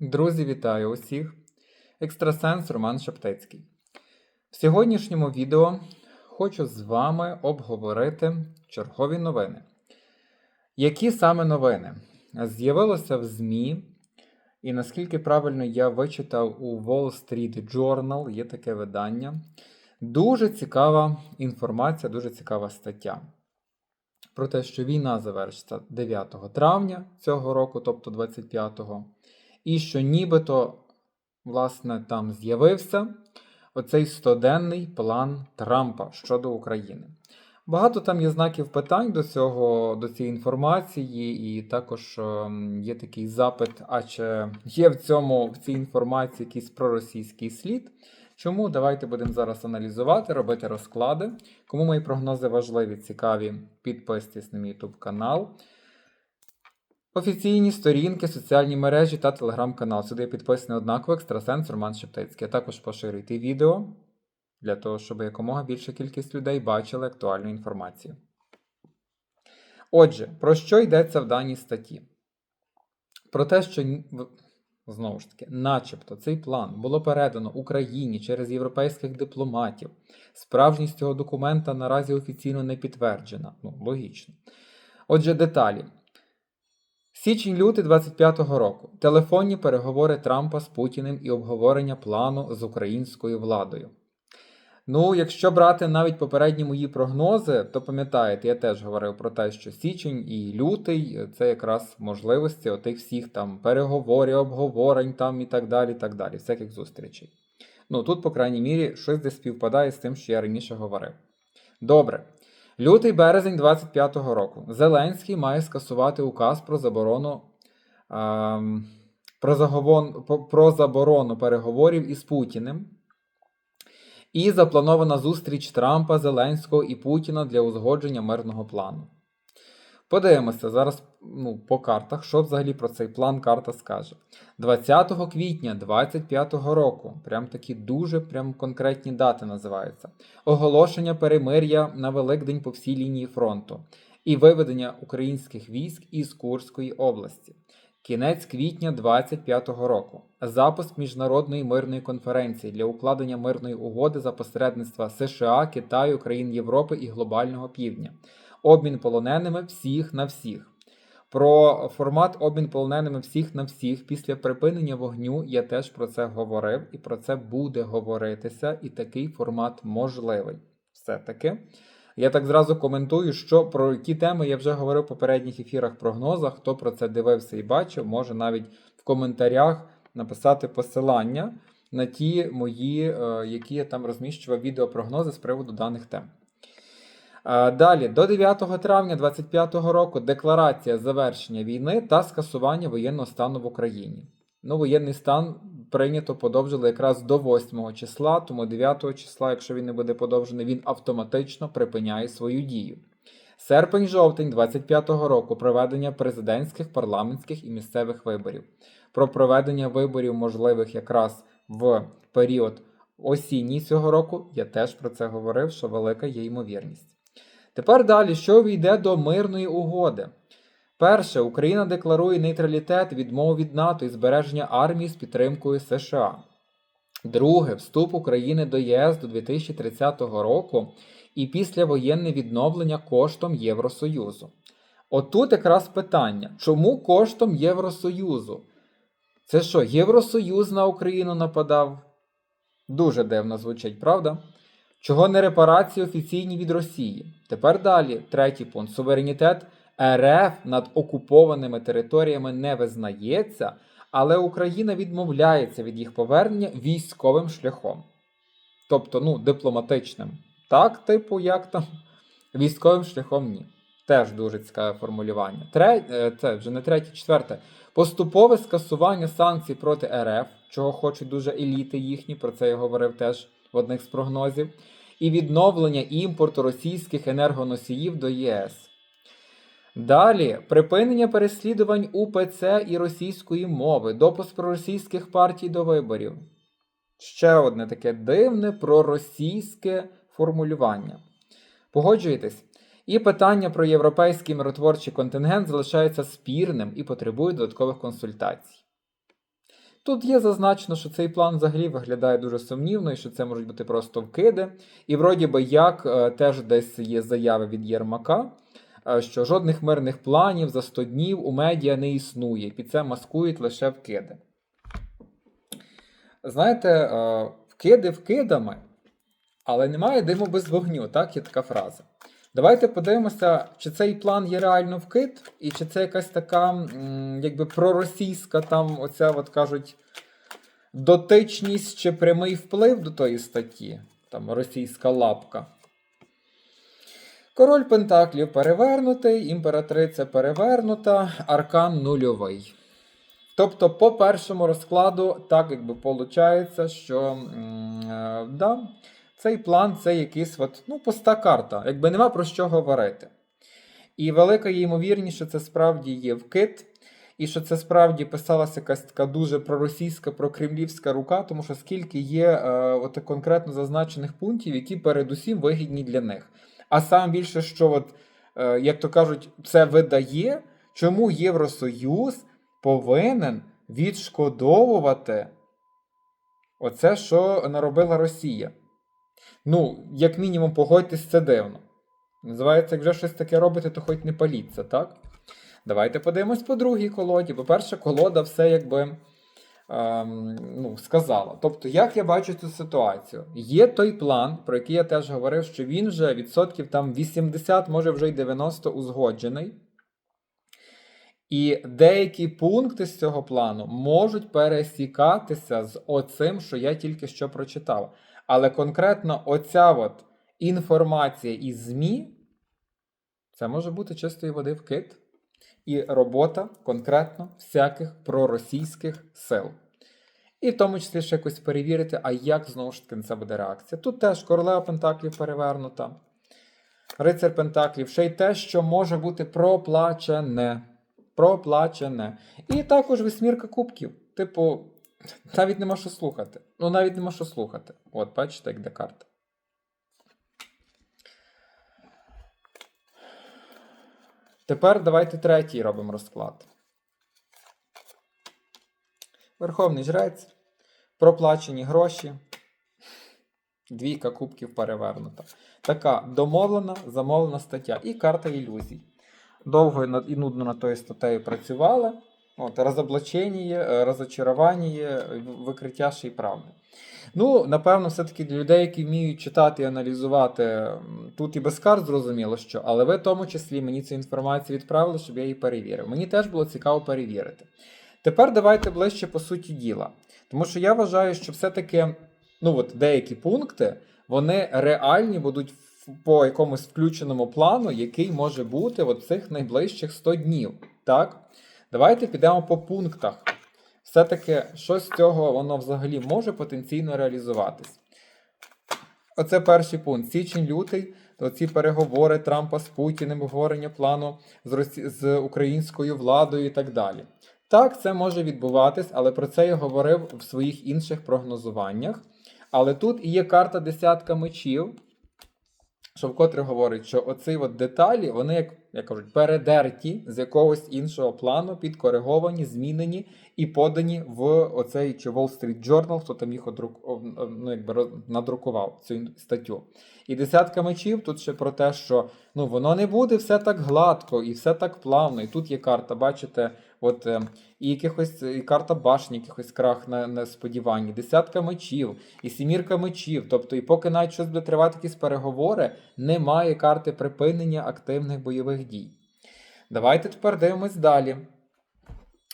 Друзі, вітаю усіх! Екстрасенс Роман Шептицький. В сьогоднішньому відео хочу з вами обговорити чергові новини. Які саме новини? З'явилося в ЗМІ, і наскільки правильно я вичитав у Wall Street Journal, є таке видання. Дуже цікава інформація, дуже цікава стаття. Про те, що війна завершиться 9 травня цього року, тобто 25-го, і що нібито, власне, там з'явився оцей 100-денний план Трампа щодо України. Багато там є знаків питань до цього, до цієї інформації, і також ем, є такий запит, а чи є в цьому в цій інформації якийсь проросійський слід. Чому давайте будемо зараз аналізувати, робити розклади. Кому мої прогнози важливі, цікаві, підписуйтесь на мій YouTube канал. Офіційні сторінки, соціальні мережі та телеграм-канал. Сюди підписаний однаково екстрасенс Роман Шептицький. А також поширюйте відео для того, щоб якомога більша кількість людей бачили актуальну інформацію. Отже, про що йдеться в даній статті? Про те, що знову ж таки, начебто, цей план було передано Україні через європейських дипломатів. Справжність цього документа наразі офіційно не підтверджена. Ну, логічно. Отже, деталі. Січень-лютий 25-го року. Телефонні переговори Трампа з Путіним і обговорення плану з українською владою. Ну, якщо брати навіть попередні мої прогнози, то пам'ятаєте, я теж говорив про те, що січень і лютий це якраз можливості отих всіх там переговорів, обговорень там і так далі, так далі, всяких зустрічей. Ну тут, по крайній мірі, щось десь співпадає з тим, що я раніше говорив. Добре. Лютий березень 25-го року. Зеленський має скасувати указ про заборону. ем, про, заговон, про заборону переговорів із Путіним. І запланована зустріч Трампа, Зеленського і Путіна для узгодження мирного плану. Подивимося зараз ну, по картах, що взагалі про цей план карта скаже. 20 квітня 25 року, прям такі дуже прям конкретні дати називаються. Оголошення перемир'я на Великдень по всій лінії фронту і виведення українських військ із Курської області. Кінець квітня 25-го року. Запуск міжнародної мирної конференції для укладення мирної угоди за посередництва США, Китаю, країн Європи і глобального півдня. Обмін полоненими всіх на всіх. Про формат обмін полоненими всіх на всіх після припинення вогню я теж про це говорив, і про це буде говоритися, і такий формат можливий. Все-таки. Я так зразу коментую, що про які теми я вже говорив в попередніх ефірах прогнозах. Хто про це дивився і бачив, може навіть в коментарях написати посилання на ті мої, е, які я там розміщував відеопрогнози з приводу даних тем. Далі, до 9 травня 2025 року декларація завершення війни та скасування воєнного стану в Україні. Ну, воєнний стан прийнято подовжили якраз до 8 числа, тому 9 числа, якщо він не буде подовжений, він автоматично припиняє свою дію. Серпень-жовтень 25-го року проведення президентських, парламентських і місцевих виборів. Про проведення виборів можливих якраз в період осінній цього року я теж про це говорив, що велика є ймовірність. Тепер далі, що війде до мирної угоди. Перше, Україна декларує нейтралітет, відмову від НАТО і збереження армії з підтримкою США. Друге, вступ України до ЄС до 2030 року і післявоєнне відновлення коштом Євросоюзу. Отут якраз питання: чому коштом Євросоюзу? Це що, Євросоюз на Україну нападав? Дуже дивно звучить, правда? Чого не репарації офіційні від Росії? Тепер далі, третій пункт. Суверенітет РФ над окупованими територіями не визнається, але Україна відмовляється від їх повернення військовим шляхом. Тобто, ну, дипломатичним. Так, типу, як там? Військовим шляхом ні. Теж дуже цікаве формулювання. Тре... е, Це вже не третє, четверте. Поступове скасування санкцій проти РФ, чого хочуть дуже еліти їхні, про це я говорив теж в одних з прогнозів, і відновлення імпорту російських енергоносіїв до ЄС. Далі припинення переслідувань УПЦ і російської мови, допуск проросійських партій до виборів. Ще одне таке дивне проросійське формулювання. Погоджуєтесь? І питання про європейський миротворчий контингент залишається спірним і потребує додаткових консультацій. Тут є зазначено, що цей план взагалі виглядає дуже сумнівно, і що це можуть бути просто вкиди. І вроді би як е, теж десь є заяви від Єрмака, е, що жодних мирних планів за 100 днів у медіа не існує. Під це маскують лише вкиди. Знаєте, е, вкиди вкидами, але немає диму без вогню, так є така фраза. Давайте подивимося, чи цей план є реально вкид, і чи це якась така, якби проросійська там, оця, от кажуть, дотичність чи прямий вплив до тої статті, там російська лапка. Король Пентаклів перевернутий, імператриця перевернута, аркан нульовий. Тобто, по першому розкладу, так якби виходить, що м, е, да, цей план це якийсь от, ну, пуста карта, якби нема про що говорити. І велика є ймовірність, що це справді є вкид, і що це справді писалася якась така дуже проросійська, прокремлівська рука, тому що скільки є е, от конкретно зазначених пунктів, які передусім вигідні для них. А саме більше, що, от, е, як то кажуть, це видає, чому Євросоюз повинен відшкодовувати оце, що наробила Росія. Ну, як мінімум, погодьтесь, це дивно. Називається, як вже щось таке робите, то хоч не паліться, так? Давайте подивимось по другій колоді. По-перше, колода все якби ем, ну, сказала. Тобто, як я бачу цю ситуацію? Є той план, про який я теж говорив, що він вже відсотків там 80, може вже й 90 узгоджений. І деякі пункти з цього плану можуть пересікатися з оцим, що я тільки що прочитав. Але конкретно оця от інформація із ЗМІ, це може бути чистої води вкид і робота конкретно всяких проросійських сил. І в тому числі ще якось перевірити, а як знову ж таки це буде реакція. Тут теж королева Пентаклів перевернута, рицар Пентаклів, ще й те, що може бути проплачене. Проплачене. І також вісьмірка кубків. Типу, навіть нема що слухати. Ну, навіть нема що слухати. От, бачите, як де карта. Тепер давайте третій робимо розклад. Верховний жрець. Проплачені гроші. Двійка кубків перевернута. Така домовлена, замовлена стаття. І карта ілюзій. Довго і нудно над тою статтею працювали. От, розоблачення, розочарування, викриття ще й правди. Ну, напевно, все-таки для людей, які вміють читати і аналізувати, тут і без карт зрозуміло, що, але ви в тому числі мені цю інформацію відправили, щоб я її перевірив. Мені теж було цікаво перевірити. Тепер давайте ближче по суті діла. Тому що я вважаю, що все-таки ну, от деякі пункти вони реальні будуть по якомусь включеному плану, який може бути от цих найближчих 100 днів. Так? Давайте підемо по пунктах. Все-таки, що з цього воно взагалі може потенційно реалізуватись. Оце перший пункт. Січень-лютий, то ці переговори Трампа з Путіним, обговорення плану з, Росі... з українською владою і так далі. Так, це може відбуватись, але про це я говорив в своїх інших прогнозуваннях. Але тут і є карта десятка мечів, що вкотре говорить, що оці от деталі, вони, як, як кажуть, передерті з якогось іншого плану, підкориговані, змінені і подані в оцей чи Wall Street Journal, хто там їх одрук, ну, якби надрукував цю статтю. І десятка мечів тут ще про те, що ну, воно не буде все так гладко і все так плавно. І тут є карта, бачите, от е, і якихось і карта башні, якихось крах на, на сподіванні, десятка мечів, і сімірка мечів. Тобто, і поки навіть щось буде тривати якісь переговори, немає карти припинення активних бойових дій. Давайте тепер дивимось далі.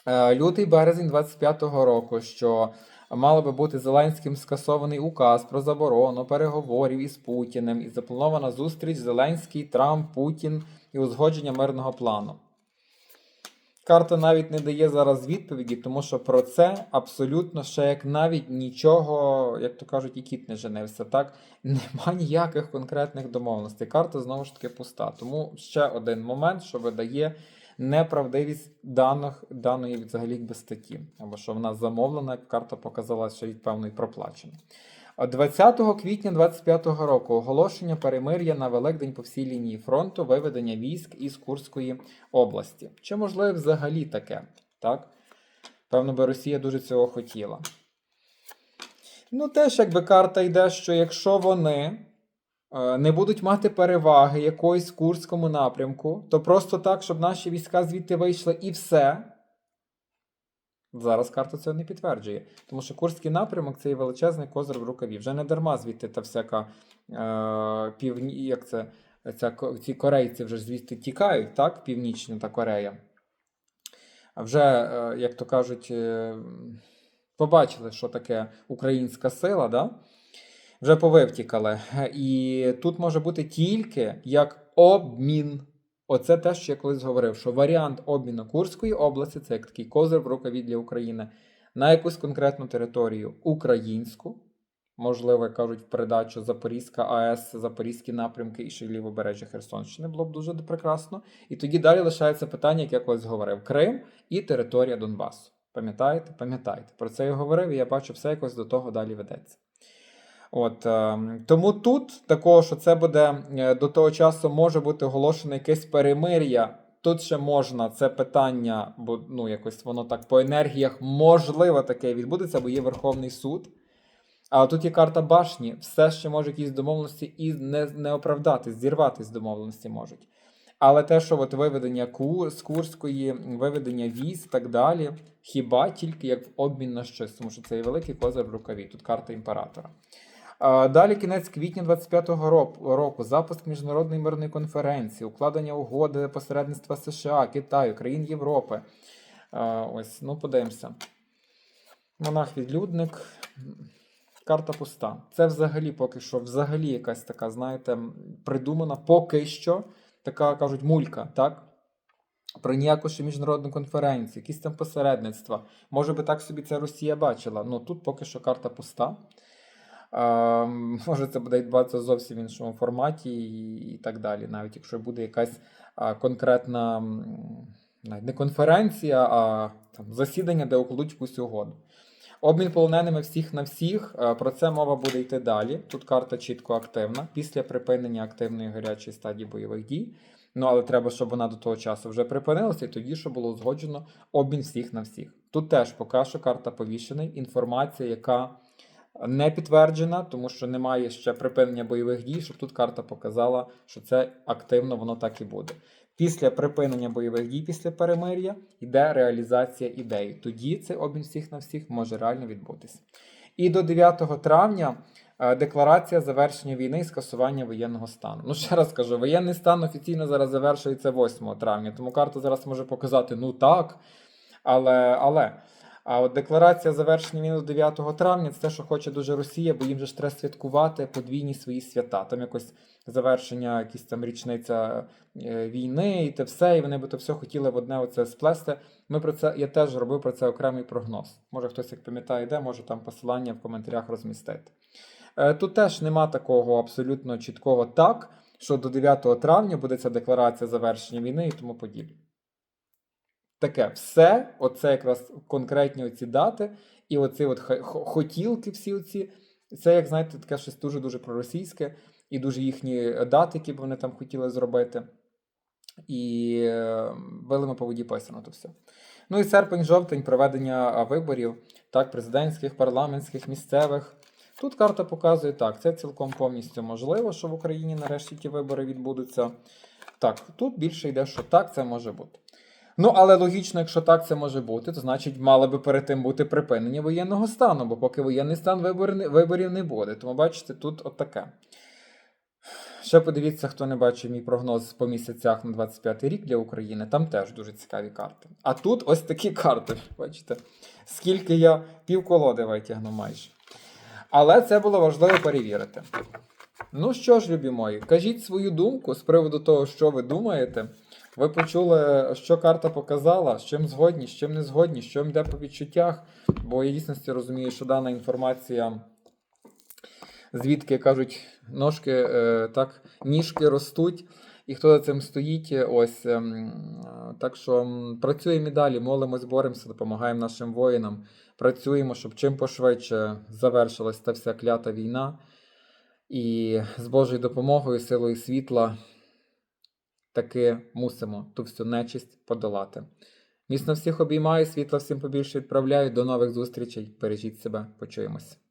Е, Лютий березень 25-го року, що мало би бути Зеленським скасований указ про заборону переговорів із Путіним і запланована зустріч Зеленський, Трамп, Путін і узгодження мирного плану. Карта навіть не дає зараз відповіді, тому що про це абсолютно ще як навіть нічого, як то кажуть, і кіт не женився. Так нема ніяких конкретних домовленостей. Карта знову ж таки пуста. Тому ще один момент, що видає неправдивість даних, даної взагалі якби статті, або що вона замовлена, як карта показала, що від певної проплачена. А 20 квітня 25-го року оголошення перемир'я на Великдень по всій лінії фронту, виведення військ із Курської області. Чи можливо взагалі таке? Так? Певно, би Росія дуже цього хотіла. Ну, теж якби карта йде, що якщо вони е, не будуть мати переваги якоїсь Курському напрямку, то просто так, щоб наші війська звідти вийшли і все. Зараз карта цього не підтверджує. Тому що Курський напрямок це є величезний козир в рукаві. Вже не дарма звідти та всяка е, півні, як це, ця, ці корейці вже звідти тікають, так? Північна та Корея. А вже, е, як то кажуть, е, побачили, що таке українська сила, да? вже повивтікали. І тут може бути тільки як обмін. Оце те, що я колись говорив, що варіант обміну Курської області це як такий козир в рукаві для України на якусь конкретну територію українську, можливо, як кажуть, в передачу Запорізька АЕС, Запорізькі напрямки і ще лівобережжя Херсонщини було б дуже прекрасно. І тоді далі лишається питання, як я колись говорив: Крим і територія Донбасу. Пам'ятаєте? Пам'ятаєте. Про це я говорив, і я бачу, все якось до того далі ведеться. От, е, тому тут такого, що це буде е, до того часу може бути оголошене якесь перемир'я. Тут ще можна це питання, бо ну якось воно так по енергіях можливо таке відбудеться, бо є Верховний суд. А тут є карта башні, все ще може якісь домовленості і не, не оправдатись, зірватись домовленості можуть. Але те, що от виведення Ку- з Курської, виведення військ і так далі, хіба тільки як в обмін на щось, тому що це є великий козир в рукаві, тут карта імператора. Далі кінець квітня 25-го року, запуск міжнародної мирної конференції, укладення угоди посередництва США, Китаю, країн Європи. Ось, ну подивимося. Монах-відлюдник. Карта пуста. Це взагалі поки що, взагалі якась така, знаєте, придумана поки що, така кажуть, мулька, так? Про ніяку ще міжнародну конференцію, якісь там посередництва. Може би так собі це Росія бачила. Ну тут поки що карта пуста. Може, це буде відбуватися зовсім в іншому форматі і, так далі. Навіть якщо буде якась конкретна не конференція, а там, засідання, де укладуть якусь угоду. Обмін полоненими всіх на всіх. Про це мова буде йти далі. Тут карта чітко активна після припинення активної гарячої стадії бойових дій. Ну але треба, щоб вона до того часу вже припинилася, і тоді, щоб було узгоджено обмін всіх на всіх. Тут теж поки що карта повішений. Інформація, яка не підтверджена, тому що немає ще припинення бойових дій, щоб тут карта показала, що це активно воно так і буде. Після припинення бойових дій, після перемир'я, йде реалізація ідеї. Тоді цей обмін всіх на всіх може реально відбутися. І до 9 травня е, декларація завершення війни і скасування воєнного стану. Ну, ще раз кажу, воєнний стан офіційно зараз завершується 8 травня, тому карта зараз може показати, ну так, але. але. А от декларація завершення війни до 9 травня це те, що хоче дуже Росія, бо їм же ж треба святкувати подвійні свої свята. Там якось завершення, якісь там річниця е, війни і те все, і вони би то все хотіли в одне оце сплести. Ми про це я теж робив про це окремий прогноз. Може хтось як пам'ятає, де може там посилання в коментарях розмістити. Е, Тут теж нема такого абсолютно чіткого так, що до 9 травня буде ця декларація завершення війни і тому подібне. Таке все, оце якраз конкретні оці дати, і оці от хотілки, всі оці, це, як знаєте, таке щось дуже-дуже проросійське, і дуже їхні дати, які б вони там хотіли зробити. І е, вилами по воді писано то все. Ну і серпень-жовтень проведення виборів, так, президентських, парламентських, місцевих. Тут карта показує так, це цілком повністю можливо, що в Україні нарешті ті вибори відбудуться. Так, тут більше йде, що так, це може бути. Ну, але логічно, якщо так це може бути, то значить мало би перед тим бути припинення воєнного стану, бо поки воєнний стан виборів не буде. Тому бачите, тут от таке. Ще подивіться, хто не бачив мій прогноз по місяцях на 25 рік для України. Там теж дуже цікаві карти. А тут ось такі карти. Бачите, скільки я півколоди витягну майже. Але це було важливо перевірити. Ну що ж, любі мої, кажіть свою думку з приводу того, що ви думаєте. Ви почули, що карта показала, з чим згодні, з чим не згодні, що йде по відчуттях. Бо я дійсності розумію, що дана інформація, звідки кажуть, ножки, е, так, ніжки ростуть, і хто за цим стоїть. Ось ем, е, так що працюємо і далі, молимось, боремося, допомагаємо нашим воїнам. Працюємо, щоб чим пошвидше завершилась та вся клята війна. І з Божою допомогою, силою світла таки мусимо ту всю нечисть подолати. Міцно всіх обіймаю, світла всім побільше відправляю. До нових зустрічей. Бережіть себе, почуємось.